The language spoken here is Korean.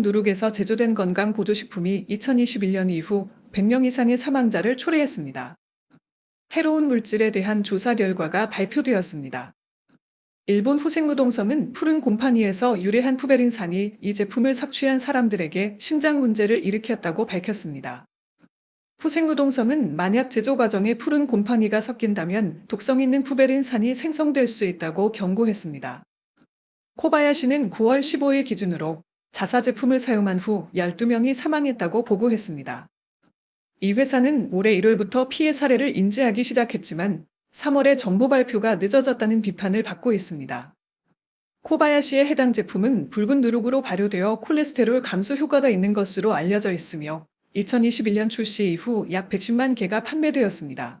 누룩에서 제조된 건강 보조식품이 2021년 이후 100명 이상의 사망자를 초래했습니다. 해로운 물질에 대한 조사 결과가 발표되었습니다. 일본 호생무동섬은 푸른 곰팡이에서 유래한 푸베린산이 이 제품을 섭취한 사람들에게 심장 문제를 일으켰다고 밝혔습니다. 호생무동섬은 만약 제조 과정에 푸른 곰팡이가 섞인다면 독성 있는 푸베린산이 생성될 수 있다고 경고했습니다. 코바야시는 9월 15일 기준으로 자사 제품을 사용한 후 12명이 사망했다고 보고했습니다. 이 회사는 올해 1월부터 피해 사례를 인지하기 시작했지만 3월에 정보 발표가 늦어졌다는 비판을 받고 있습니다. 코바야시의 해당 제품은 붉은 누룩으로 발효되어 콜레스테롤 감소 효과가 있는 것으로 알려져 있으며 2021년 출시 이후 약 110만 개가 판매되었습니다.